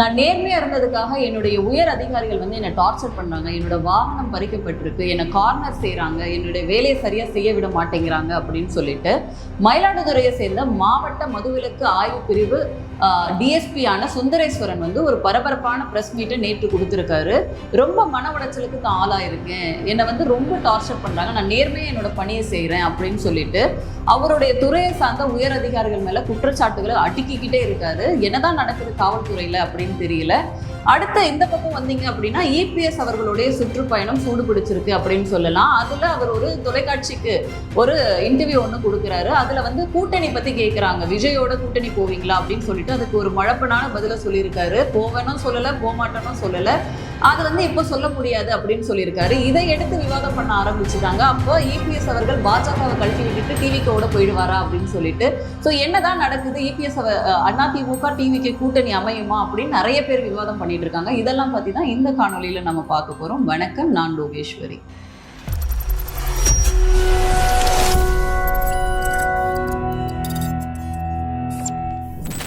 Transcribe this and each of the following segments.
நான் நேர்மையா இருந்ததுக்காக என்னுடைய உயர் அதிகாரிகள் வந்து என்னை டார்ச்சர் பண்றாங்க என்னோட வாகனம் பறிக்கப்பட்டிருக்கு. என்னை கார்னர் செய்யறாங்க என்னுடைய வேலையை சரியா செய்ய விட மாட்டேங்கிறாங்க அப்படின்னு சொல்லிட்டு மயிலாடுதுறையை சேர்ந்த மாவட்ட மதுவிலக்கு ஆய்வு பிரிவு டிஎஸ்பியான சுந்தரேஸ்வரன் வந்து ஒரு பரபரப்பான ப்ரெஸ் மீட்டை நேற்று கொடுத்துருக்காரு. ரொம்ப மன உடைச்சலுக்கு தான் ஆளாயிருக்கேன். என்னை வந்து ரொம்ப டார்ச்சர் பண்ணுறாங்க நான் நேர்மையாக என்னோட பணியை செய்கிறேன் அப்படின்னு சொல்லிட்டு அவருடைய துறையை சார்ந்த உயர் அதிகாரிகள் மேலே குற்றச்சாட்டுகளை அடுக்கிக்கிட்டே இருக்காரு. என்னதான் நடக்குது காவல்துறையில் அப்படின்னு தெரியல. அடுத்த இந்த பக்கம் வந்தீங்க அப்படின்னா இபிஎஸ் அவர்களுடைய சுற்றுப்பயணம் சூடு பிடிச்சிருக்கு அப்படின்னு சொல்லலாம். அதில் அவர் ஒரு தொலைக்காட்சிக்கு ஒரு இன்டர்வியூ ஒன்று கொடுக்குறாரு. அதில் வந்து கூட்டணி பற்றி கேட்குறாங்க விஜயோட கூட்டணி போவீங்களா அப்படின்னு சொல்லிட்டு அதுக்கு ஒரு மழப்பனான பதில சொல்லியிருக்காரு. போவேனும் சொல்லல போமாட்டேனும் சொல்லல. அது வந்து இப்போ சொல்ல முடியாது அப்படின்னு சொல்லியிருக்காரு. இதை எடுத்து விவாதம் பண்ண ஆரம்பிச்சுட்டாங்க. அப்போ இபிஎஸ் அவர்கள் பாஜகவை கழட்டி விட்டுட்டு டிவிக்கோட போயிடுவாரா அப்படின்னு சொல்லிட்டு. ஸோ என்னதான் நடக்குது? இபிஎஸ் அதிமுக டிவிக்கு கூட்டணி அமையுமா அப்படின்னு நிறைய பேர் விவாதம் பண்ணிட்டு இருக்காங்க. இதெல்லாம் பத்தி தான் இந்த காணொலியில் நம்ம பார்க்க போறோம். வணக்கம். நான் லோகேஸ்வரி.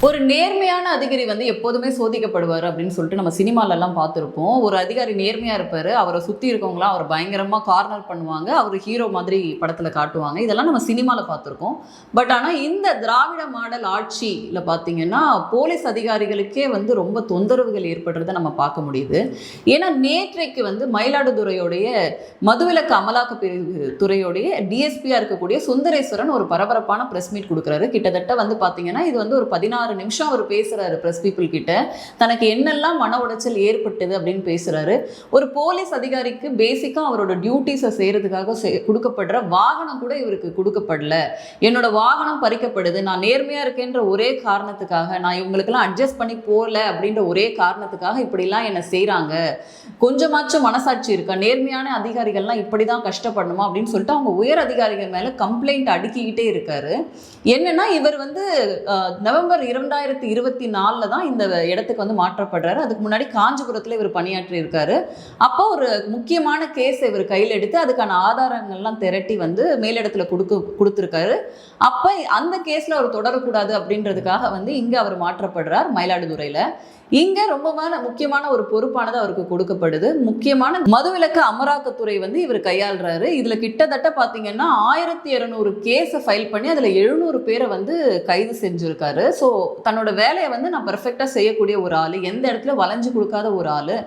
ஒரு நேர்மையான அதிகாரி வந்து எப்போதுமே சோதிக்கப்படுவார் அப்படின்னு சொல்லிட்டு நம்ம சினிமாலெல்லாம் பார்த்துருப்போம். ஒரு அதிகாரி நேர்மையாக இருப்பார். அவரை சுற்றி இருக்கவங்களாம் அவர் பயங்கரமாக கார்னர் பண்ணுவாங்க. அவர் ஹீரோ மாதிரி படத்தில் காட்டுவாங்க. இதெல்லாம் நம்ம சினிமாவில் பார்த்துருக்கோம். பட் ஆனால் இந்த திராவிட மாடல் ஆட்சியில் பார்த்தீங்கன்னா போலீஸ் அதிகாரிகளுக்கே வந்து ரொம்ப தொந்தரவுகள் ஏற்படுறதை நம்ம பார்க்க முடியுது. ஏன்னா நேற்றைக்கு வந்து மயிலாடுதுறையுடைய மதுவிலக்கு அமலாக்க பிரிவு துறையுடைய டிஎஸ்பியாக இருக்கக்கூடிய சுந்தரேஸ்வரன் ஒரு பரபரப்பான ப்ரெஸ் மீட் கொடுக்குறாரு. கிட்டத்தட்ட வந்து பார்த்தீங்கன்னா இது வந்து ஒரு பதினாறு நிமிஷம் அவர் பேசுறாரு ப்ரெஸ் பீப்புள் கிட்ட. தனக்கு என்னெல்லாம் மன உடைச்சல் ஏற்பட்டது அப்படின்னு பேசுறாரு. ஒரு போலீஸ் அதிகாரிக்கு பேசிக்காக அவரோட டியூட்டிஸை செய்யறதுக்காக கொடுக்கப்படுற வாகனம் கூட இவருக்கு கொடுக்கப்படல. என்னோட வாகனம் பறிக்கப்படுது நான் நேர்மையா இருக்கேன்ற ஒரே காரணத்துக்காக நான் இவங்களுக்கெல்லாம் அட்ஜஸ்ட் பண்ணி போகல அப்படின்ற ஒரே காரணத்துக்காக இப்படிலாம் என்னை செய்கிறாங்க கொஞ்சமாச்சும் மனசாட்சி இருக்கா? நேர்மையான அதிகாரிகள்லாம் இப்படி தான் கஷ்டப்படணுமா அப்படின்னு சொல்லிட்டு அவங்க உயர் அதிகாரிகள் மேலே கம்ப்ளைண்ட் அடுக்கிக்கிட்டே இருக்காரு. என்னன்னா இவர் வந்து நவம்பர் இரண்டாயிரத்தி இருபத்தி நாலில் தான் இந்த இடத்துக்கு வந்து மாற்றப்படுறாரு. அதுக்கு முன்னாடி காஞ்சிபுரத்தில் இவர் பணியாற்றி இருக்காரு. அப்போ ஒரு முக்கியமான கேஸ் இவர் கையில் எடுத்து அதுக்கான ஆதாரங்கள்லாம் திரட்டி வந்து மேலிடத்தில் கொடுக்க கொடுத்துருக்காரு. அப்போ அந்த கேஸில் அவர் தொடரக்கூடாது அப்படின்றதுக்காக வந்து இங்கே அவர் மாற்றப்படுறார் மயிலாடுதுறையில். இங்க ரொம்பமான முக்கியமான ஒரு பொறுப்பானது அவருக்கு கொடுக்கப்படுது. முக்கியமான மதுவிலக்கு அமலாக்கத்துறை வந்து இவர் கையாளுறாரு. இதுல கிட்டத்தட்ட பாத்தீங்கன்னா ஆயிரத்தி இருநூறு கேஸை ஃபைல் பண்ணி அதுல எழுநூறு பேரை வந்து கைது செஞ்சிருக்காரு. ஸோ தன்னோட வேலையை வந்து நான் பெர்ஃபெக்டா செய்யக்கூடிய ஒரு ஆளு எந்த இடத்துல வளைஞ்சு கொடுக்காத ஒரு ஆளு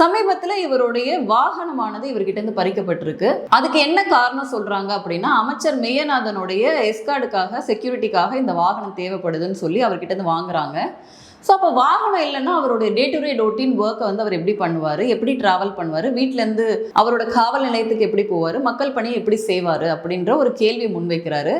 சமீபத்தில் இவருடைய வாகனமானது இவர்கிட்ட இருந்து பறிக்கப்பட்டிருக்கு. அதுக்கு என்ன காரணம் சொல்றாங்க அப்படின்னா அமைச்சர் மெய்யநாதனுடைய எஸ்கார்டுக்காக செக்யூரிட்டிக்காக இந்த வாகனம் தேவைப்படுதுன்னு சொல்லி அவர்கிட்ட இருந்து வாங்குறாங்க. ஸோ அப்போ வாகனம் இல்லைன்னா அவருடைய டே டு டே ரொட்டீன் ஒர்க்கை வந்து அவர் எப்படி பண்ணுவார்? எப்படி ட்ராவல் பண்ணுவார்? வீட்டிலேருந்து அவரோட காவல் நிலையத்துக்கு எப்படி போவார்? மக்கள் பணியை எப்படி செய்வார்? அப்படின்ற ஒரு கேள்வி முன்வைக்கிறாரு.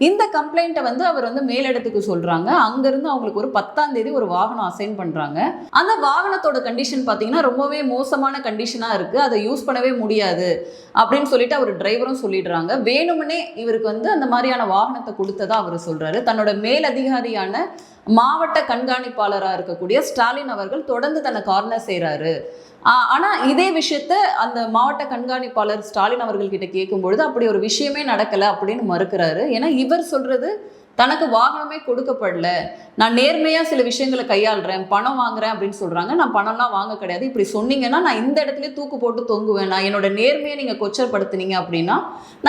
இந்த கம்ப்ளைண்ட்டை வந்து அவர் வந்து மேலிடத்துக்கு சொல்கிறாங்க அங்கேருந்து அவங்களுக்கு ஒரு பத்தாம் தேதி ஒரு வாகனம் அசைன் பண்ணுறாங்க அந்த வாகனத்தோட கண்டிஷன் பார்த்தீங்கன்னா ரொம்பவே மோசமான கண்டிஷனாக இருக்குது அதை யூஸ் பண்ணவே முடியாது அப்படின்னு சொல்லிட்டு அவர் டிரைவரும் சொல்லிடுறாங்க. வேணுமனே இவருக்கு வந்து அந்த மாதிரியான வாகனத்தை கொடுத்ததா அவர் சொல்கிறாரு தன்னோட மேலதிகாரியான மாவட்ட கண்காணிப்பாளராக இருக்கக்கூடிய ஸ்டாலின் அவர்கள் தொடர்ந்து தன்னை கார்னர் செய்கிறாரு ஆனால் இதே விஷயத்த அந்த மாவட்ட கண்காணிப்பாளர் ஸ்டாலின் அவர்கள்கிட்ட கேட்கும்பொழுது அப்படி ஒரு விஷயமே நடக்கலை அப்படின்னு மறுக்கிறாரு. ஏன்னா இவர் சொல்றது தனக்கு வாகனமே கொடுக்கப்படல. நான் நேர்மையாக சில விஷயங்களை கையாளுறேன் பணம் வாங்குறேன் அப்படின்னு சொல்கிறாங்க நான் பணம்லாம் வாங்க கிடையாது. இப்படி சொன்னீங்கன்னா நான் இந்த இடத்துல தூக்கு போட்டு தொங்குவேன். நான் என்னோட நேர்மையை நீங்கள் கொச்சப்படுத்துனீங்க அப்படின்னா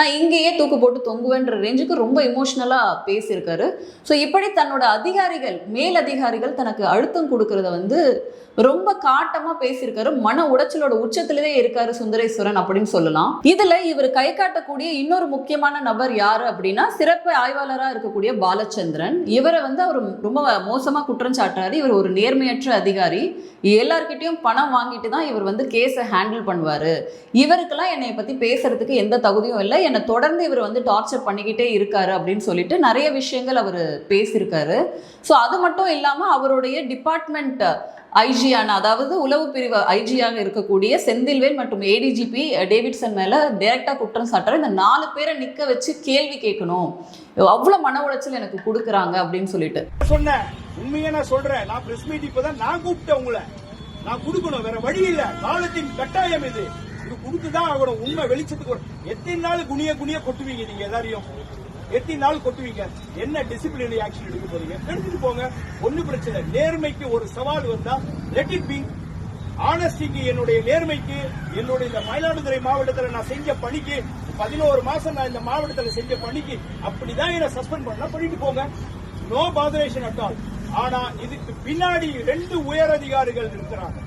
நான் இங்கேயே தூக்கு போட்டு தொங்குவேன்ற ரேஞ்சுக்கு ரொம்ப இமோஷ்னலாக பேசியிருக்காரு. ஸோ இப்படி தன்னோட அதிகாரிகள் மேல் அதிகாரிகள் தனக்கு அழுத்தம் கொடுக்கறத வந்து ரொம்ப காட்டமாக பேசியிருக்காரு. மன உடைச்சலோட உச்சத்திலே இருக்காரு சுந்தரேஸ்வரன் அப்படின்னு சொல்லலாம். இதில் இவர் கை காட்டக்கூடிய இன்னொரு முக்கியமான நபர் யார் அப்படின்னா சிறப்பு ஆய்வாளராக இருக்கக்கூடிய பாலச்சந்திரன். இவரை வந்து அவர் ரொம்ப மோசமாக குற்றம் சாட்டுறாரு. இவர் ஒரு நேர்மையற்ற அதிகாரி. எல்லார்கிட்டையும் பணம் வாங்கிட்டு தான் இவர் வந்து கேஸை ஹேண்டில் பண்ணுவார். இவருக்கெல்லாம் என்னை பற்றி பேசுறதுக்கு எந்த தகுதியும் இல்லை. என்னை தொடர்ந்து இவர் வந்து டார்ச்சர் பண்ணிக்கிட்டே இருக்காரு அப்படின்னு சொல்லிட்டு நிறைய விஷயங்கள் அவர் பேசியிருக்காரு. ஸோ அது மட்டும் இல்லாமல் அவருடைய டிபார்ட்மெண்ட் ஐஜியான அதாவது உளவு பிரிவு ஐஜியாக இருக்கக்கூடிய செந்தில்வேல் மற்றும் ஏடிஜிபி டேவிட்சன் மேல டைரக்டா குற்றம் சாட்டுற இந்த நாலு பேரை நிக்க வச்சு கேள்வி கேட்கணும். அவ்வளவு மன உளைச்சல் எனக்கு கொடுக்குறாங்க அப்படின்னு சொல்லிட்டு. சொன்னேன். உண்மையா நான் சொல்றேன். நான் பிரஸ் மீட் இப்பதான் நான் கூப்பிட்டேன் உங்களை. நான் கொடுக்கணும். வேற வழி இல்ல. காலத்தின் கட்டாயம் இது. இது கொடுத்துதான் ஆகணும். உண்மை வெளிச்சத்துக்கு எத்தனை நாள் குனிய குனிய கொட்டுவீங்க நீங்க எல்லாரையும்? எத்தனை நாள் கொட்டுவீங்க. என்ன டிசிப்ளினரி ஆக்ஷன் எடுக்க போறீங்க? எடுத்துட்டு போங்க. ஒண்ணு பிரச்சனை நேர்மைக்கு ஒரு சவால் வந்தா லெட் இட் பி ஆனஸ்டிக்கு என்னுடைய நேர்மைக்கு என்னுடைய இந்த மயிலாடுதுறை மாவட்டத்தில் நான் செஞ்ச பணிக்கு பதினோரு மாசம் நான் இந்த மாவட்டத்தில் செஞ்ச பணிக்கு அப்படிதான் என்ன சஸ்பெண்ட் பண்ணா பண்ணிட்டு போங்க. நோ பாதரேஷன் அட் ஆல் ஆனா இதுக்கு பின்னாடி ரெண்டு உயர் அதிகாரிகள் இருக்கிறாங்க.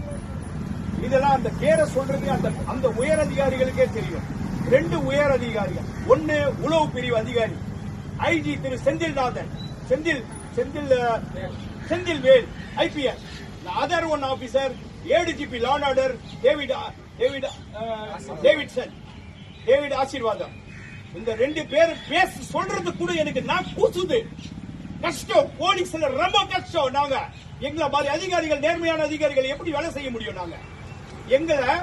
இதெல்லாம் அந்த பேரை சொல்றது அந்த அந்த உயர் அதிகாரிகளுக்கே தெரியும். ரெண்டு உயர் அதிகாரிகள். ஒன்னு உளவு பிரிவு அதிகாரி. IG Thiru Senthilnathan. Senthil Senthil Senthil Vel IPS. Other one officer ADGP law and order David David Davidson David Asirvatham. இந்த ரெண்டு பேர் பேச சொல்றது கூட எனக்கு நான் கூசுது. கஷ்டம் போலீஸ்ல ரொம்ப கஷ்டம் நாங்க. எங்களை மாதிரி அதிகாரிகள் நேர்மையான அதிகாரிகள் எப்படி வேலை செய்ய முடியும் நாங்க? எங்களை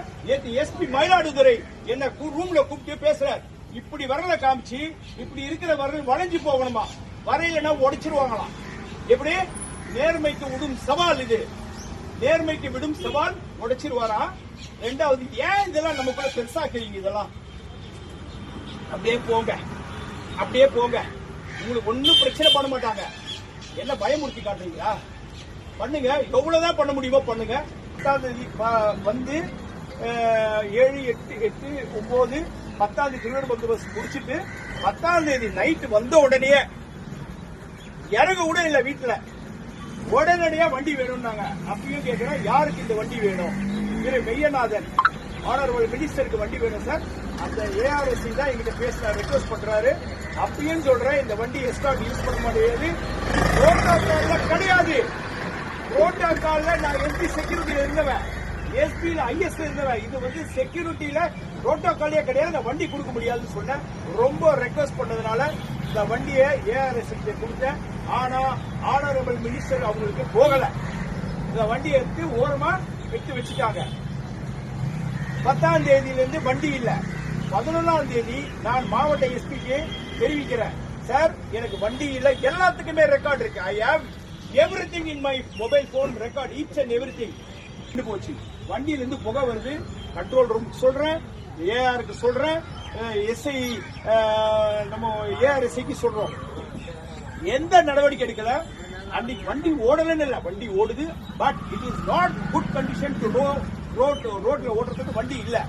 எஸ்பி மயிலாடுதுறை என்ன ரூம்ல கூப்பிட்டு பேசுறாரு. இப்படி வரல காமிச்சு இப்படி இருக்கிற வரல் வளைஞ்சு போகணுமா? வரையிலனா உடைச்சிருவாங்களாம் எப்படி? நேர்மைக்கு விடும் சவால் இது. நேர்மைக்கு விடும் சவால் உடைச்சிருவாரா ரெண்டாவது ஏன் இதெல்லாம் நமக்குள்ள பெருசாக்குறீங்க இதெல்லாம்? அப்படியே போங்க. அப்படியே போங்க. உங்களுக்கு ஒண்ணும் பிரச்சனை பண்ண மாட்டாங்க. என்ன பயமுறுத்தி காட்டுறீங்களா? பண்ணுங்க. எவ்வளவுதான் பண்ண முடியுமோ பண்ணுங்க. பத்தாம் தேதி வந்து ஏழு எட்டு எட்டு ஒன்பது பத்தாம் தேதி திருவிழா பந்தோபஸ்து முடிச்சுட்டு பத்தாம் தேதி நைட்டு வந்த உடனே இறங்க கூட இல்லை வீட்டுல. உடனடியா வண்டி வேணும்னாங்க. அப்பயும் கேட்கிறேன் யாருக்கு இந்த வண்டி வேணும்? திரு மெய்யநாதன் ஆனரபிள் மினிஸ்டருக்கு வண்டி வேணும் சார். அந்த ஏஆர்எஸ்சி தான் எங்கிட்ட பேசுறாரு ரெக்வஸ்ட் பண்றாரு. அப்பயும் சொல்றேன் இந்த வண்டி எஸ்கார்ட் யூஸ் பண்ண முடியாது. புரோட்டோகால்ல கிடையாது. புரோட்டோகால்ல நான் எஸ்பி செக்யூரிட்டியில இருந்தவன் எஸ்பியில் ஐஎஸ் இருந்தவன். இது வந்து செக்யூரிட்டியில புரோட்டோகாலே கிடையாது. இந்த வண்டி கொடுக்க முடியாதுன்னு சொன்னேன். ரொம்ப ரெக்வஸ்ட் பண்ணதுனால இந்த வண்டியை ஏஆர்எஸ் கொடுத்தேன். ஆனா ஆனரபிள் மினிஸ்டர் அவங்களுக்கு போகல. இந்த வண்டியை எடுத்து ஓரமா எடுத்து வச்சுட்டாங்க. பத்தாம் தேதியிலிருந்து வண்டி இல்லை. பதினொன்றாம் தேதி நான் மாவட்ட எஸ்பிக்கு தெரிவிக்கிறேன். சார் எனக்கு வண்டி இல்லை. எல்லாத்துக்குமே ரெக்கார்ட் இருக்கு. I have everything in my mobile phone record each and everything போச்சு. வண்டியில இருந்து புகை வருது. கண்ட்ரோல் ரூம் சொல்றேன். ஏஆருக்கு சொல்றேன். எஸ்ஐ நம்ம ஏஆர்எஸ்ஐக்கு சொல்றோம். எந்த நடவடிக்கை எடுக்கல? அன்னைக்கு வண்டி ஓடலன்னு இல்ல. வண்டி ஓடுது. But it is not good condition to road ரோட்ல ஓடுறதுக்கு வண்டி இல்ல.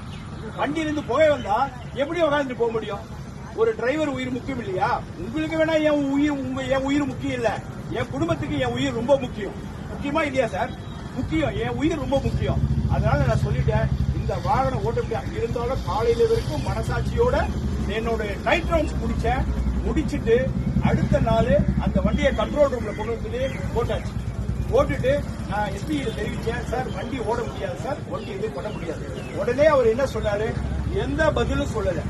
வண்டியில இருந்து புகை வந்தா எப்படி உட்காந்துட்டு போக முடியும். ஒரு டிரைவர் உயிர் முக்கியம் இல்லையா? உங்களுக்கு வேணா என் உயிர் உங்க என் உயிர் முக்கியம் இல்ல. என் குடும்பத்துக்கு என் உயிர் ரொம்ப முக்கியம். முக்கியமா இல்லையா சார் முக்கியம். என் உயிர் ரொம்ப முக்கியம். அதனால நான் சொல்லிட்டேன் இந்த வாகனம் ஓட்ட இருந்தாலும் காலையில வரைக்கும் மனசாட்சியோட என்னோட நைட் ரவுண்ட்ஸ் முடிச்சேன். முடிச்சிட்டு அடுத்த நாள் அந்த வண்டியை கண்ட்ரோல் ரூம்ல கொண்டு வந்து போட்டாச்சு. போட்டுட்டு நான் எஸ்பியில் தெரிவித்தேன் சார் வண்டி ஓட முடியாது சார். வண்டி எதுவும் பண்ண முடியாது. உடனே அவர் என்ன சொன்னாரு? எந்த பதிலும் சொல்லல.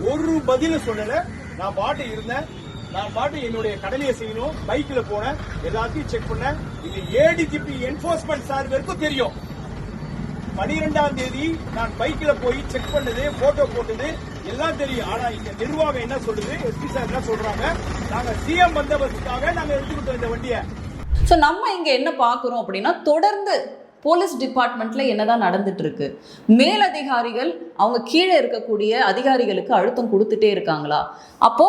ஒரு பதிலும் சொல்லல. நான் பாட்டு இருந்தேன். நான் பாட்டு என்னுடைய கடலையை செய்யணும். பைக்ல போனேன். எல்லாத்தையும் செக் பண்ணேன். இது ஏடிஜிபி என்போர்ஸ்மெண்ட் சார் வரைக்கும் தெரியும். பனிரெண்டாம் தேதி நான் பைக்ல போய் செக் பண்ணது போட்டோ போட்டது எல்லாம் தெரியும். ஆனா இங்க நிர்வாகம் என்ன சொல்லுது? எஸ்பி சார் என்ன சொல்றாங்க? நாங்க சிஎம் வந்தபத்துக்காக நாங்க எடுத்துக்கிட்டோம் இந்த வண்டியை. ஸோ நம்ம இங்க என்ன பார்க்குறோம் அப்படின்னா தொடர்ந்து போலீஸ் டிபார்ட்மெண்ட்ல என்னதான் நடந்துட்டு இருக்கு. மேலதிகாரிகள் அவங்க கீழே இருக்கக்கூடிய அதிகாரிகளுக்கு அழுத்தம் கொடுத்துட்டே இருக்காங்களா? அப்போ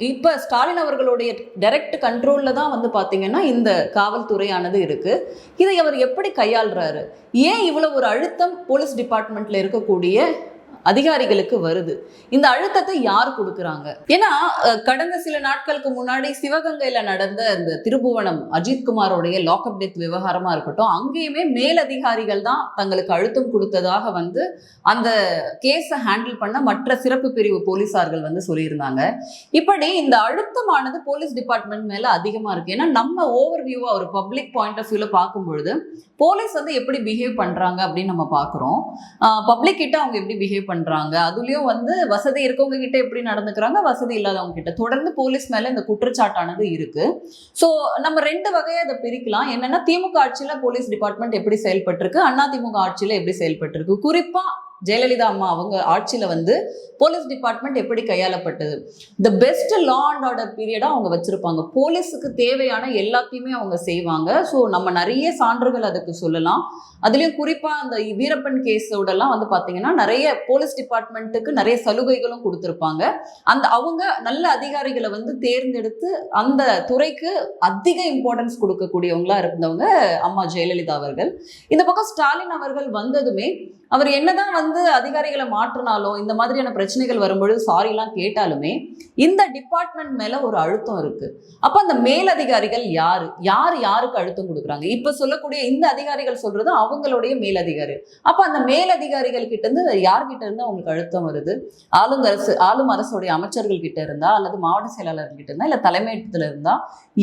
இப்போ ஸ்டாலின் அவர்களுடைய டைரக்ட் கண்ட்ரோலில் தான் வந்து பார்த்திங்கன்னா இந்த காவல்துறையானது இருக்குது இதை அவர் எப்படி கையாளுறாரு? ஏன் இவ்வளோ ஒரு அழுத்தம் போலீஸ் டிபார்ட்மெண்ட்டில் இருக்கக்கூடிய அதிகாரிகளுக்கு வருது. இந்த அழுத்தத்தை யார் கொடுக்குறாங்க? ஏன்னா கடந்த சில நாட்களுக்கு முன்னாடி சிவகங்கையில நடந்த இந்த திருபுவனம் அஜித்குமாரோடைய லாக்அப் டெத் விவகாரமா இருக்கட்டும் அங்கேயுமே மேலதிகாரிகள் தான் தங்களுக்கு அழுத்தம் கொடுத்ததாக வந்து அந்த கேஸை ஹேண்டில் பண்ண மற்ற சிறப்பு பிரிவு போலீசார்கள் வந்து சொல்லியிருந்தாங்க. இப்படி இந்த அழுத்தமானது போலீஸ் டிபார்ட்மெண்ட் மேல அதிகமா இருக்கு. ஏன்னா நம்ம ஓவர் வியூவா ஒரு பப்ளிக் பாயிண்ட் ஆஃப் வியூல பார்க்கும்பொழுது போலீஸ் வந்து எப்படி பிஹேவ் பண்றாங்க அப்படின்னு நம்ம பார்க்குறோம். பப்ளிக் கிட்ட அவங்க எப்படி பிஹேவ் பண்றாங்க. அதுலயும் வந்து வசதி இருக்கவங்க கிட்ட எப்படி நடந்துக்கிறாங்க? வசதி இல்லாதவங்க கிட்ட. தொடர்ந்து போலீஸ் மேல இந்த குற்றச்சாட்டானது இருக்கு. ஸோ நம்ம ரெண்டு வகையை அதை பிரிக்கலாம். என்னன்னா திமுக ஆட்சியில போலீஸ் டிபார்ட்மெண்ட் எப்படி செயல்பட்டிருக்கு? அண்ணா திமுக ஆட்சியில எப்படி செயல்பட்டிருக்கு? குறிப்பா ஜெயலலிதா அம்மா அவங்க ஆட்சியில் வந்து போலீஸ் டிபார்ட்மெண்ட் எப்படி கையாளப்பட்டது? The best law and order பீரியடாக அவங்க வச்சுருப்பாங்க. போலீஸுக்கு தேவையான எல்லாத்தையுமே அவங்க செய்வாங்க. ஸோ நம்ம நிறைய சான்றுகள் அதுக்கு சொல்லலாம். அதுலேயும் குறிப்பாக அந்த வீரப்பன் கேஸோடலாம் வந்து பார்த்தீங்கன்னா நிறைய போலீஸ் டிபார்ட்மெண்ட்டுக்கு நிறைய சலுகைகளும் கொடுத்துருப்பாங்க. அந்த அவங்க நல்ல அதிகாரிகளை வந்து தேர்ந்தெடுத்து அந்த துறைக்கு அதிக இம்பார்ட்டன்ஸ் கொடுக்கக்கூடியவங்களா இருந்தவங்க அம்மா ஜெயலலிதா அவர்கள். இந்த பக்கம் ஸ்டாலின் அவர்கள் வந்ததுமே அவர் என்னதான் வந்து அதிகாரிகளை மாற்றினாலும் இந்த மாதிரியான பிரச்சனைகள் வரும்பொழுது சாரிலாம் கேட்டாலுமே இந்த டிபார்ட்மெண்ட் மேல ஒரு அழுத்தம் இருக்கு. அப்ப அந்த மேலதிகாரிகள் யாரு? யார் யாருக்கு அழுத்தம் கொடுக்குறாங்க? இப்ப சொல்லக்கூடிய இந்த அதிகாரிகள் சொல்றது அவங்களுடைய மேலதிகாரி. அப்ப அந்த மேலதிகாரிகள் கிட்ட இருந்து யார்கிட்ட இருந்து அவங்களுக்கு அழுத்தம் வருது? ஆளுங்கரசு ஆளும் அரசுடைய அமைச்சர்கள் கிட்ட இருந்தா அல்லது மாவட்ட செயலாளர்கள் கிட்ட இருந்தா இல்ல தலைமையகத்துல இருந்தா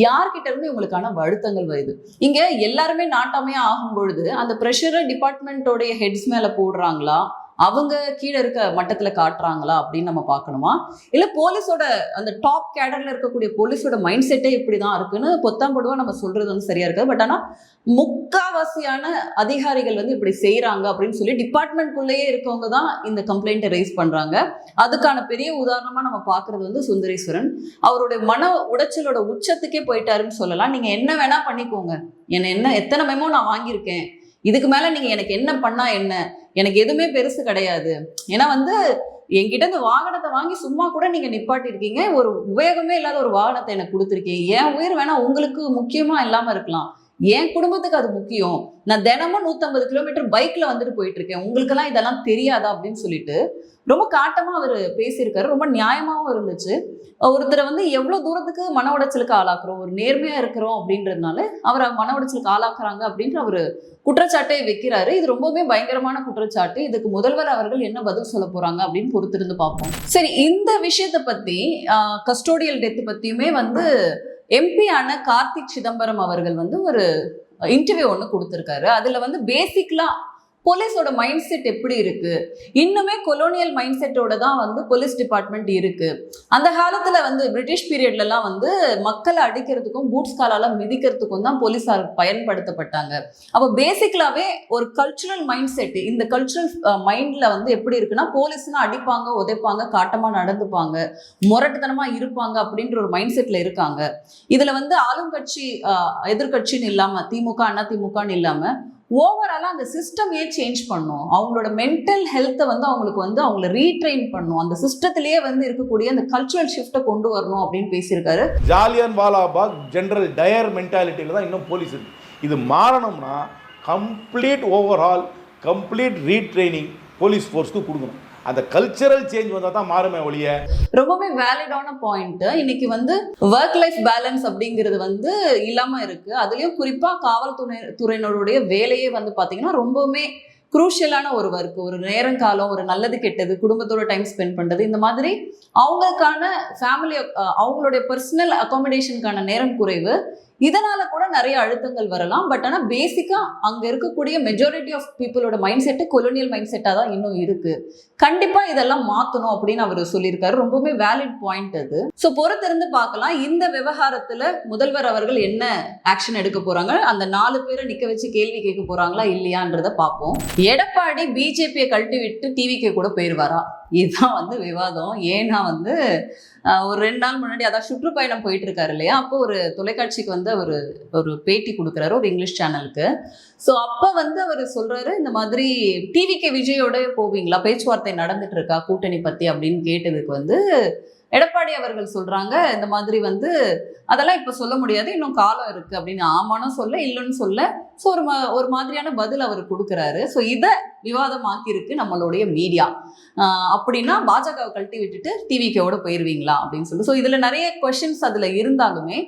யார்கிட்ட இருந்து இவங்களுக்கான அழுத்தங்கள் வருது? இங்க எல்லாருமே நாட்டாமையா ஆகும் பொழுது அந்த ப்ரெஷரை டிபார்ட்மெண்ட்டோடைய ஹெட்ஸ் மேல போடுறாங்களா? அவங்க கீழே இருக்க மட்டத்துல காட்டுறாங்களா அப்படின்னு நம்ம பார்க்கணுமா? இல்ல போலீஸோட அந்த டாப் கேடர்ல இருக்கக்கூடிய போலீஸோட மைண்ட் செட்டே இப்படிதான் இருக்குன்னு பொத்தாம் நம்ம சொல்றது வந்து சரியா இருக்காது. பட் ஆனா முக்காவாசியான அதிகாரிகள் வந்து இப்படி செய்யறாங்க அப்படின்னு சொல்லி டிபார்ட்மெண்ட்குள்ளேயே இருக்கவங்க தான் இந்த கம்ப்ளைண்ட்டை ரைஸ் பண்றாங்க. அதுக்கான பெரிய உதாரணமா நம்ம பாக்குறது வந்து சுந்தரேஸ்வரன். அவருடைய மன உடைச்சலோட உச்சத்துக்கே போயிட்டாருன்னு சொல்லலாம். நீங்க என்ன வேணா பண்ணிக்கோங்க. என்ன என்ன எத்தனை மெமோ நான் வாங்கியிருக்கேன்? இதுக்கு மேலே நீங்கள் எனக்கு என்ன பண்ணா என்ன? எனக்கு எதுவுமே பெருசு கிடையாது. ஏன்னா வந்து என்கிட்ட இந்த வாகனத்தை வாங்கி சும்மா கூட நீங்கள் நிப்பாட்டியிருக்கீங்க ஒரு உபயோகமே இல்லாத ஒரு வாகனத்தை எனக்கு கொடுத்துருக்கீங்க. என் உயிர் வேணா உங்களுக்கு முக்கியமாக இல்லாமல் இருக்கலாம். என் குடும்பத்துக்கு அது முக்கியம். நான் தினமும் நூற்றம்பது கிலோமீட்டர் பைக்கில் வந்துட்டு போயிட்டு இருக்கேன் உங்களுக்கெல்லாம் இதெல்லாம் தெரியாதா அப்படின்னு சொல்லிட்டு ரொம்ப காட்டமாக அவர் பேசியிருக்காரு. ரொம்ப நியாயமாகவும் இருந்துச்சு. ஒருத்தரை வந்து எவ்வளோ தூரத்துக்கு மன உடைச்சலுக்கு ஆளாக்குறோம்? ஒரு நேர்மையாக இருக்கிறோம் அப்படின்றதுனால அவரை மன உடைச்சலுக்கு ஆளாக்குறாங்க அப்படின்ற அவர் குற்றச்சாட்டை வைக்கிறாரு. இது ரொம்பவுமே பயங்கரமான குற்றச்சாட்டு. இதுக்கு முதல்வர் அவர்கள் என்ன பதில் சொல்ல போறாங்க அப்படின்னு பொறுத்திருந்து பார்ப்போம். சரி இந்த விஷயத்தை பற்றி கஸ்டோடியல் டெத் பற்றியுமே வந்து எம்பியான கார்த்திக் சிதம்பரம் அவர்கள் வந்து ஒரு இன்டர்வியூ ஒன்று கொடுத்துருக்காரு. அதில் வந்து பேசிக்கலா போலீஸோட மைண்ட் செட் எப்படி இருக்கு? இன்னுமே கொலோனியல் மைண்ட் செட்டோட தான் வந்து போலீஸ் டிபார்ட்மெண்ட் இருக்கு. அந்த காலத்துல வந்து பிரிட்டிஷ் பீரியட்லலாம் வந்து மக்களை அடிக்கிறதுக்கும் பூட்ஸ் காலால மிதிக்கிறதுக்கும் தான் போலீஸார் பயன்படுத்தப்பட்டாங்க. அப்போ பேசிக்கலாவே ஒரு கல்ச்சுரல் மைண்ட் செட் இந்த கல்ச்சுரல் மைண்ட்ல வந்து எப்படி இருக்குன்னா போலீஸ்னா அடிப்பாங்க உதைப்பாங்க காட்டமா நடந்துப்பாங்க முரட்டுத்தனமா இருப்பாங்க அப்படின்ற ஒரு மைண்ட் செட்ல இருக்காங்க. இதுல வந்து ஆளுங்கட்சி கட்சி எதிர்க்கட்சின்னு இல்லாம திமுக அண்ணா திமுகன்னு இல்லாம ஓவராலாக அந்த சிஸ்டமையே சேஞ்ச் பண்ணும். அவங்களோட மென்டல் ஹெல்த்தை வந்து அவங்களுக்கு வந்து அவங்கள ரீட்ரெயின் பண்ணும். அந்த சிஸ்டத்திலேயே வந்து இருக்கக்கூடிய அந்த கல்ச்சுரல் ஷிஃப்ட்டை கொண்டு வரணும் அப்படின்னு பேசியிருக்காரு. ஜாலியன் வாலாபாக் ஜென்ரல் டயர் மென்டாலிட்டியில் தான் இன்னும் போலீஸ் இருக்கு. இது மாறணும்னா complete overhaul complete retraining police ஃபோர்ஸ்க்கு கொடுக்கணும். அந்த கல்ச்சரல் சேஞ்ச் வந்தால் தான் மாறுமே ஒழிய. ரொம்பவே வேலிடான பாயிண்ட் இன்னைக்கு வந்து ஒர்க் லைஃப் பேலன்ஸ் அப்படிங்கிறது வந்து இல்லாமல் இருக்கு. அதுலேயும் குறிப்பாக காவல்துறை துறையினருடைய வேலையே வந்து பார்த்தீங்கன்னா ரொம்பவுமே குரூஷியலான ஒரு ஒர்க் ஒரு நேரங்காலம் ஒரு நல்லது கெட்டது குடும்பத்தோட டைம் ஸ்பெண்ட் பண்ணுறது இந்த மாதிரி அவங்களுக்கான ஃபேமிலி அவங்களுடைய பர்சனல் அகாமடேஷனுக்கான நேரம் குறைவு இதனால கூட நிறைய அழுத்தங்கள் வரலாம். பட் ஆனால் பேசிக்காக அங்கே இருக்கக்கூடிய மெஜாரிட்டி ஆஃப் பீப்புளோட மைண்ட் செட்டு கொலோனியல் மைண்ட் செட்டாக தான் இன்னும் இருக்கு. கண்டிப்பா இதெல்லாம் மாத்தணும் அப்படின்னு அவர் சொல்லியிருக்காரு. ரொம்பவுமே வேலிட் பாயிண்ட் அது. ஸோ பொறுத்திருந்து பார்க்கலாம். இந்த விவகாரத்தில் முதல்வர் அவர்கள் என்ன ஆக்ஷன் எடுக்க போறாங்க? அந்த நாலு பேரை நிக்க வச்சு கேள்வி கேட்க போறாங்களா இல்லையான்றத பார்ப்போம். எடப்பாடி பிஜேபியை கழட்டி விட்டு டிவிக்கு கூட போயிடுவாரா இதுதான் வந்து விவாதம். ஏன்னா வந்து ஒரு ரெண்டு நாள் முன்னாடி அதான் சுற்றுப்பயணம் போயிட்டு இருக்காரு இல்லையா? அப்போ ஒரு தொலைக்காட்சிக்கு வந்து அவர் ஒரு பேட்டி கொடுக்குறாரு ஒரு இங்கிலீஷ் சேனலுக்கு. ஸோ அப்போ வந்து அவர் சொல்றாரு இந்த மாதிரி டிவிகே விஜயோட போவீங்களா? பேச்சுவார்த்தை நடந்துட்டு இருக்கா கூட்டணி பத்தி அப்படின்னு கேட்டதுக்கு வந்து எடப்பாடி அவர்கள் சொல்றாங்க இந்த மாதிரி வந்து அதெல்லாம் இப்ப சொல்ல முடியாது இன்னும் காலம் இருக்கு அப்படின்னு. ஆமானும் சொல்ல இல்லைன்னு சொல்ல. ஸோ ஒரு ஒரு மாதிரியான பதில் அவர் கொடுக்குறாரு. ஸோ இதை விவாதமாக்கி இருக்கு நம்மளுடைய மீடியா அப்படின்னா பாஜகவை கழட்டி விட்டுட்டு டிவிக்கோட போயிருவீங்களா அப்படின்னு சொல்லி. ஸோ இதுல நிறைய கொஷின்ஸ் அதுல இருந்தாலுமே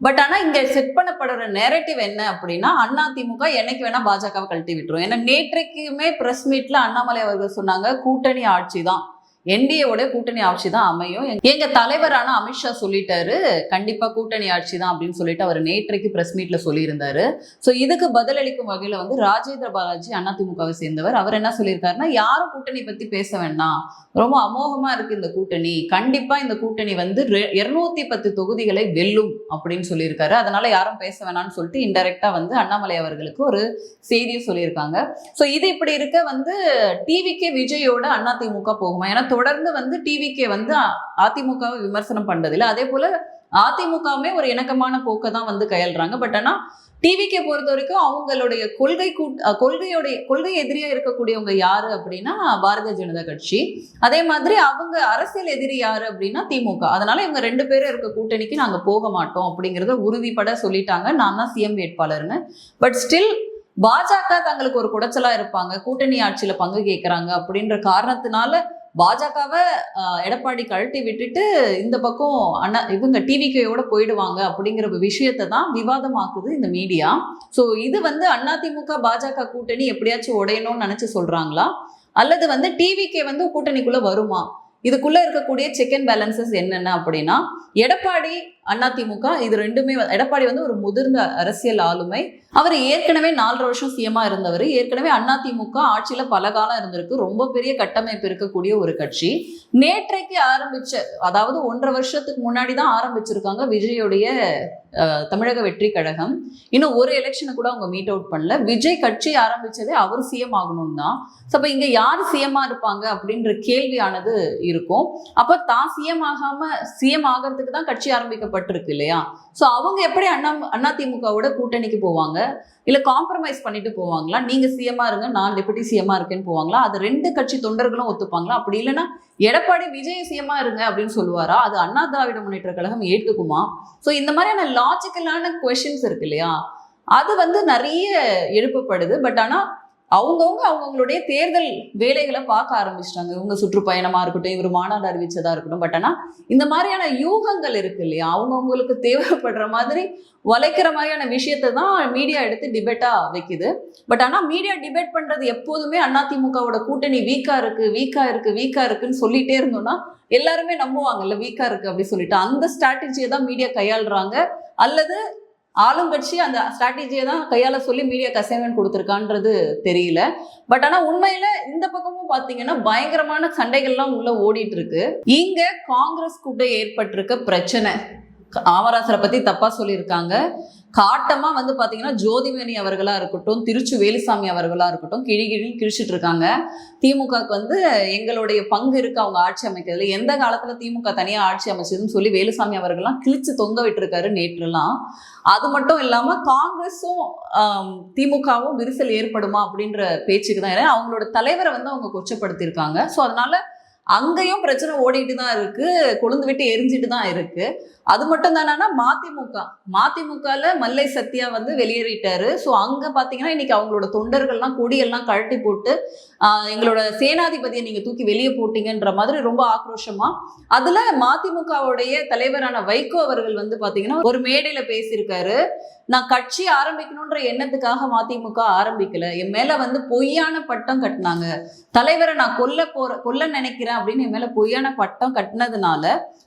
பட் ஆனா இங்க செட் பண்ணப்படுற நேரட்டிவ் என்ன அப்படின்னா அண்ணா திமுக என்னைக்கு வேணா பாஜகவை கழட்டி விட்டுரும். ஏன்னா நேற்றைக்குமே பிரஸ் மீட்ல அண்ணாமலை அவர்கள் சொன்னாங்க கூட்டணி ஆட்சி தான். என்டிஏவோட கூட்டணி ஆட்சி தான் அமையும். எங்க- தலைவரான அமித்ஷா சொல்லிட்டாரு. கண்டிப்பா கூட்டணி ஆட்சி தான் அப்படின்னு சொல்லிட்டு அவர் நேற்றைக்கு பிரஸ் மீட்ல சொல்லியிருந்தாரு. ஸோ இதுக்கு பதிலளிக்கும் வகையில வந்து ராஜேந்திர பாலாஜி அதிமுகவை சேர்ந்தவர். அவர் என்ன சொல்லியிருக்காருன்னா யாரும் கூட்டணி பத்தி பேச வேண்டாம். ரொம்ப அமோகமா இருக்கு இந்த கூட்டணி. கண்டிப்பா இந்த கூட்டணி வந்து இருநூத்தி பத்து தொகுதிகளை வெல்லும் அப்படின்னு சொல்லியிருக்காரு. அதனால யாரும் பேச வேணாம்னு சொல்லிட்டு இன்டெரக்டா வந்து அண்ணாமலை அவர்களுக்கு ஒரு செய்தியை சொல்லியிருக்காங்க. ஸோ இது இப்படி இருக்க வந்து டிவிகே விஜயோட அதிமுக போகுமா? ஏன்னா தொடர்ந்து வந்து டிவிகே வந்து அதிமுகவை விமர்சனம் பண்றதில்ல. அதே போல அதிமுகவுமே ஒரு இணக்கமான போக்கை தான் வந்து கையாளுறாங்க. பட் ஆனா டிவிக்கே பொறுத்த வரைக்கும் அவங்களுடைய கொள்கை கூட் கொள்கையோடைய கொள்கை எதிரியா இருக்கக்கூடியவங்க யாரு அப்படின்னா பாரதிய ஜனதா கட்சி. அதே மாதிரி அவங்க அரசியல் எதிரி யாரு அப்படின்னா திமுக அதனால இவங்க ரெண்டு பேரும் இருக்க கூட்டணிக்கு நாங்க போக மாட்டோம் அப்படிங்கறத உறுதிப்பட சொல்லிட்டாங்க. நான் தான் சிஎம் வேட்பாளர்னு. பட் ஸ்டில் பாஜக தங்களுக்கு ஒரு குடைச்சலா இருப்பாங்க. கூட்டணி ஆட்சியில பங்கு கேட்கறாங்க அப்படின்ற காரணத்தினால பாஜகவை எடப்பாடி கழட்டி விட்டுட்டு இந்த பக்கம் அண்ணா இவங்க டிவிக்கையோட போயிடுவாங்க அப்படிங்கிற ஒரு விஷயத்தை தான் விவாதமாக்குது இந்த மீடியா ஸோ இது வந்து அதிமுக பாஜக கூட்டணி எப்படியாச்சும் உடையணும்னு நினச்சி சொல்கிறாங்களா அல்லது வந்து டிவிக்கே வந்து கூட்டணிக்குள்ளே வருமா? இதுக்குள்ளே இருக்கக்கூடிய செக் அண்ட் பேலன்சஸ் என்னென்ன அப்படின்னா எடப்பாடி அதிமுக இது ரெண்டுமே எடப்பாடி வந்து ஒரு முதிர்ந்த அரசியல் ஆளுமை. அவர் ஏற்கனவே நாலரை வருஷம் சிஎம்மா இருந்தவர். ஏற்கனவே அதிமுக ஆட்சியில பல காலம் இருந்திருக்கு. ரொம்ப பெரிய கட்டமைப்பு இருக்கக்கூடிய ஒரு கட்சி. நேற்றைக்கு ஆரம்பிச்ச அதாவது ஒன்றரை வருஷத்துக்கு முன்னாடி தான் ஆரம்பிச்சிருக்காங்க விஜயோடைய தமிழக வெற்றி கழகம். இன்னும் ஒரு எலெக்ஷனை கூட அவங்க மீட் அவுட் பண்ணல. விஜய் கட்சி ஆரம்பிச்சதே அவர் சிஎம் ஆகணும்னு தான். ஸோ அப்போ இங்க யார் சிஎம்மா இருப்பாங்க அப்படின்ற கேள்வியானது இருக்கும். அப்போ தான் சிஎம் ஆகாம சிஎம் ஆகிறதுக்கு தான் கட்சி கொடுக்கப்பட்டிருக்கு இல்லையா? ஸோ அவங்க எப்படி அண்ணா அதிமுகவோட கூட்டணிக்கு போவாங்க? இல்ல காம்ப்ரமைஸ் பண்ணிட்டு போவாங்களா? நீங்க சிஎம்மா இருங்க நான் டெபுட்டி சிஎம்மா இருக்கேன்னு போவாங்களா? அது ரெண்டு கட்சி தொண்டர்களும் ஒத்துப்பாங்களா? அப்படி இல்லைன்னா எடப்பாடி விஜய் சிஎம்மா இருங்க அப்படின்னு சொல்லுவாரா? அது அண்ணா திராவிட முன்னேற்ற கழகம் ஏற்றுக்குமா ஸோ இந்த மாதிரியான லாஜிக்கலான கொஷின்ஸ் இருக்கு இல்லையா? அது வந்து நிறைய எழுப்பப்படுது. பட் ஆனா அவங்கவுங்க அவங்கவுங்களுடைய தேர்தல் வேலைகளை பார்க்க ஆரம்பிச்சிட்டாங்க. இவங்க சுற்றுப்பயணமாக இருக்கட்டும் இவர் மாநாடு அறிவிச்சதாக இருக்கட்டும். பட் ஆனால் இந்த மாதிரியான யூகங்கள் இருக்கு இல்லையா? அவங்கவுங்களுக்கு தேவைப்படுற மாதிரி வளைக்கிற மாதிரியான விஷயத்தை தான் மீடியா எடுத்து டிபேட்டாக வைக்குது. பட் ஆனால் மீடியா டிபேட் பண்ணுறது எப்போதுமே அதிமுகவோட கூட்டணி வீக்காக இருக்குது வீக்காக இருக்குது வீக்காக இருக்குன்னு சொல்லிட்டே இருந்தோம்னா எல்லாருமே நம்புவாங்கல்ல வீக்கா இருக்கு அப்படி சொல்லிட்டு. அந்த ஸ்ட்ராட்டஜியை தான் மீடியா கையாளுறாங்க. அல்லது ஆளுங்கட்சி அந்த ஸ்ட்ராட்டஜியை தான் கையால் சொல்லி மீடியா அசைன்மெண்ட் கொடுத்துருக்கான்றது தெரியல பட் ஆனா உண்மையில இந்த பக்கமும் பாத்தீங்கன்னா பயங்கரமான சண்டைகள்லாம் உள்ள ஓடிட்டு இருக்கு இங்க காங்கிரஸ் கூட ஏற்பட்டிருக்க பிரச்சனை ஆமராசரை பத்தி தப்பா சொல்லியிருக்காங்க காட்டமா வந்து பாத்தீங்கன்னா ஜோதிமணி அவர்களா இருக்கட்டும் திருச்சி வேலுசாமி அவர்களா இருக்கட்டும் கிழி கிழி கிழிச்சிட்டு இருக்காங்க திமுகவுக்கு வந்து எங்களுடைய பங்கு இருக்கு அவங்க ஆட்சி அமைக்கிறதுல. எந்த காலத்துல திமுக தனியா ஆட்சி அமைச்சதுன்னு சொல்லி வேலுசாமி அவர்கள்லாம் கிழிச்சு தொங்க விட்டுருக்காரு நேற்றுலாம். அது மட்டும் இல்லாம காங்கிரஸும் திமுகவும் விரிசல் ஏற்படுமா அப்படின்ற பேச்சுக்கு தான் அவங்களோட தலைவரை வந்து அவங்க கொச்சப்படுத்தியிருக்காங்க. ஸோ அதனால அங்கேயும் பிரச்சனை ஓடிட்டு தான் இருக்கு. கொழுந்து விட்டு எரிஞ்சிட்டு தான் இருக்கு. அது மட்டும் தானா மதிமுக. மதிமுகல மல்லை சத்யா வந்து வெளியேறிட்டாரு. ஸோ அங்க பாத்தீங்கன்னா இன்னைக்கு அவங்களோட தொண்டர்கள்லாம் கொடியெல்லாம் கழட்டி போட்டு எங்களோட சேனாதிபதியை நீங்க தூக்கி வெளியே போட்டீங்கன்ற மாதிரி ரொம்ப ஆக்ரோஷமா. அதுல மதிமுகவுடைய தலைவரான வைகோ அவர்கள் வந்து பாத்தீங்கன்னா ஒரு மேடையில பேசியிருக்காரு. நான் கட்சி ஆரம்பிக்கணும்ன்ற எண்ணத்துக்காக மதிமுக ஆரம்பிக்கல. என் மேல வந்து பொய்யான பட்டம் கட்டினாங்க. தலைவரை நான் கொல்ல போற கொல்ல நினைக்கிறேன் அப்படின்னு என் மேல பொய்யான பட்டம் கட்டினதுனால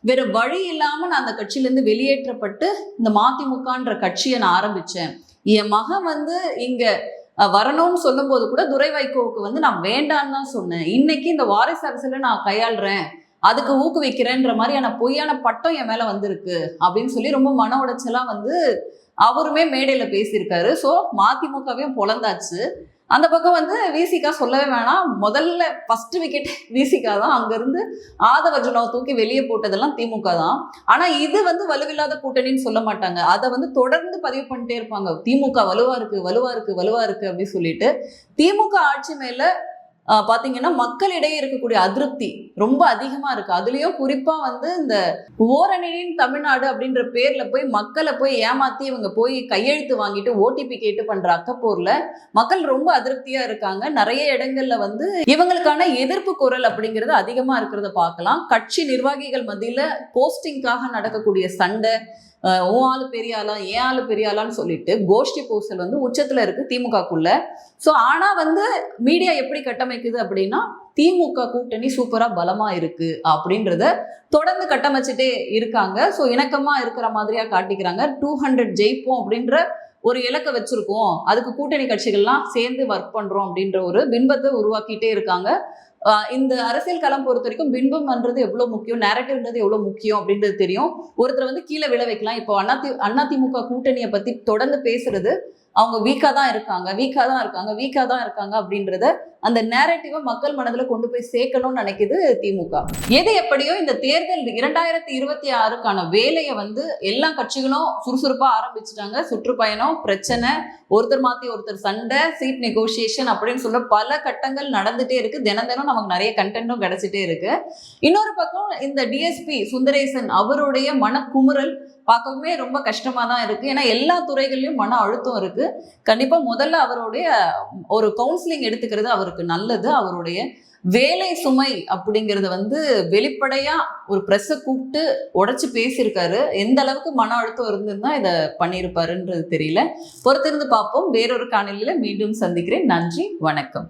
வேற வழி இல்லாம நான் அந்த கட்சியில இருந்து வெளியேற்றப்பட்டு இந்த மதிமுகன்ற கட்சியை நான் ஆரம்பிச்சேன். என் மகன் வந்து இங்க வரணும்னு வரணும்னு சொல்லும்போது கூட துரை வைகோவுக்கு வந்து நான் வேண்டான்னு தான் சொன்னேன். இன்னைக்கு இந்த வாரிசு அரசுல நான் கையாளுறேன். அதுக்கு ஊக்குவிக்கிறேன்ற மாதிரியான பொய்யான பட்டம் என் மேல வந்திருக்கு அப்படின்னு சொல்லி ரொம்ப மன உடைச்சலா வந்து அவருமே மேடையில பேசியிருக்காரு. ஸோ மதிமுகவையும் பொழந்தாச்சு. அந்த பக்கம் வந்து விசிகா சொல்லவே வேணாம். முதல்ல ஃபர்ஸ்ட் விக்கெட் விசிகா தான். அங்கேருந்து ஆதவர்ஜுனாவை தூக்கி வெளியே போட்டதெல்லாம் திமுக தான். ஆனால் இது வந்து வலுவில்லாத கூட்டணின்னு சொல்ல மாட்டாங்க. அதை வந்து தொடர்ந்து பதிவு பண்ணிட்டே இருப்பாங்க. திமுக வலுவா இருக்கு வலுவா இருக்கு வலுவா இருக்கு அப்படின்னு சொல்லிட்டு திமுக ஆட்சி மேலே பார்த்தீங்கன்னா மக்களிடையே இருக்கக்கூடிய அதிருப்தி ரொம்ப அதிகமாக இருக்கு. அதுலேயும் குறிப்பாக வந்து இந்த ஓரணியின் தமிழ்நாடு அப்படின்ற பேரில் போய் மக்களை போய் ஏமாத்தி இவங்க போய் கையெழுத்து வாங்கிட்டு ஓடிபி கேட்டு பண்ணுற அக்கப்போரில் மக்கள் ரொம்ப அதிருப்தியாக இருக்காங்க. நிறைய இடங்களில் வந்து இவங்களுக்கான எதிர்ப்பு குரல் அப்படிங்கிறது அதிகமாக இருக்கிறத பார்க்கலாம். கட்சி நிர்வாகிகள் மத்தியில் போஸ்டிங்காக நடக்கக்கூடிய சண்டை ஓ உன் ஆளு பெரிய ஆளா ஏன் ஆளு பெரிய ஆளான்னு சொல்லிட்டு கோஷ்டி பூசல் வந்து உச்சத்துல இருக்கு திமுகக்குள்ள. ஸோ ஆனா வந்து மீடியா எப்படி கட்டமைக்குது அப்படின்னா திமுக கூட்டணி சூப்பரா பலமா இருக்கு அப்படின்றத தொடர்ந்து கட்டமைச்சிட்டே இருக்காங்க. ஸோ இணக்கமா இருக்கிற மாதிரியா காட்டிக்கிறாங்க. டூ ஹண்ட்ரட் ஜெயிப்போம் அப்படின்ற ஒரு இலக்கை வச்சிருக்கோம். அதுக்கு கூட்டணி கட்சிகள்லாம் சேர்ந்து ஒர்க் பண்றோம் அப்படின்ற ஒரு பின்பத்தை உருவாக்கிட்டே இருக்காங்க. இந்த அரசியல் களம் பொறுத்த வரைக்கும் பின்பம் பண்றது எவ்வளவு முக்கியம்? நேரட்டிவ்ன்றது எவ்வளவு முக்கியம் அப்படின்றது தெரியும். ஒருத்தர் வந்து கீழே விழ வைக்கலாம். இப்போ அண்ணாதி அதிமுக கூட்டணியை பத்தி தொடர்ந்து பேசுறது அவங்க வீக்கா தான் இருக்காங்க வீக்கா தான் இருக்காங்க வீக்கா தான் இருக்காங்க அப்படின்றத அந்த நேரட்டிவை மக்கள் மனதில் கொண்டு போய் சேர்க்கணும்னு நினைக்குது திமுக. எது எப்படியோ இந்த தேர்தல் இரண்டாயிரத்தி இருபத்தி ஆறுக்கான வேலையை வந்து எல்லா கட்சிகளும் சுறுசுறுப்பாக ஆரம்பிச்சிட்டாங்க. சுற்றுப்பயணம் பிரச்சனை ஒருத்தர் மாத்தி ஒருத்தர் சண்டை சீட் நெகோசியேஷன் அப்படின்னு சொல்ல பல கட்டங்கள் நடந்துட்டே இருக்கு. தினம் தினம் நமக்கு நிறைய கண்டென்ட்டும் கிடைச்சிட்டே இருக்கு. இன்னொரு பக்கம் இந்த டிஎஸ்பி சுந்தரேசன் அவருடைய மனக்குமுறல் பார்க்கவுமே ரொம்ப கஷ்டமாக தான் இருக்குது ஏன்னா எல்லா துறைகள்லயும் மன அழுத்தம் இருக்குது கண்டிப்பாக முதல்ல அவருடைய ஒரு கவுன்சிலிங் எடுத்துக்கிறது அவருக்கு நல்லது. அவருடைய வேலை சுமை அப்படிங்கிறத வந்து வெளிப்படையாக ஒரு ப்ரெஸ்ஸை கூப்பிட்டு உடச்சி பேசியிருக்காரு. எந்த அளவுக்கு மன அழுத்தம் இருந்திருந்தா இதை பண்ணியிருப்பாருன்றது தெரியல. பொறுத்திருந்து பார்ப்போம். வேறொரு காணொலியில் மீண்டும் சந்திக்கிறேன். நன்றி. வணக்கம்.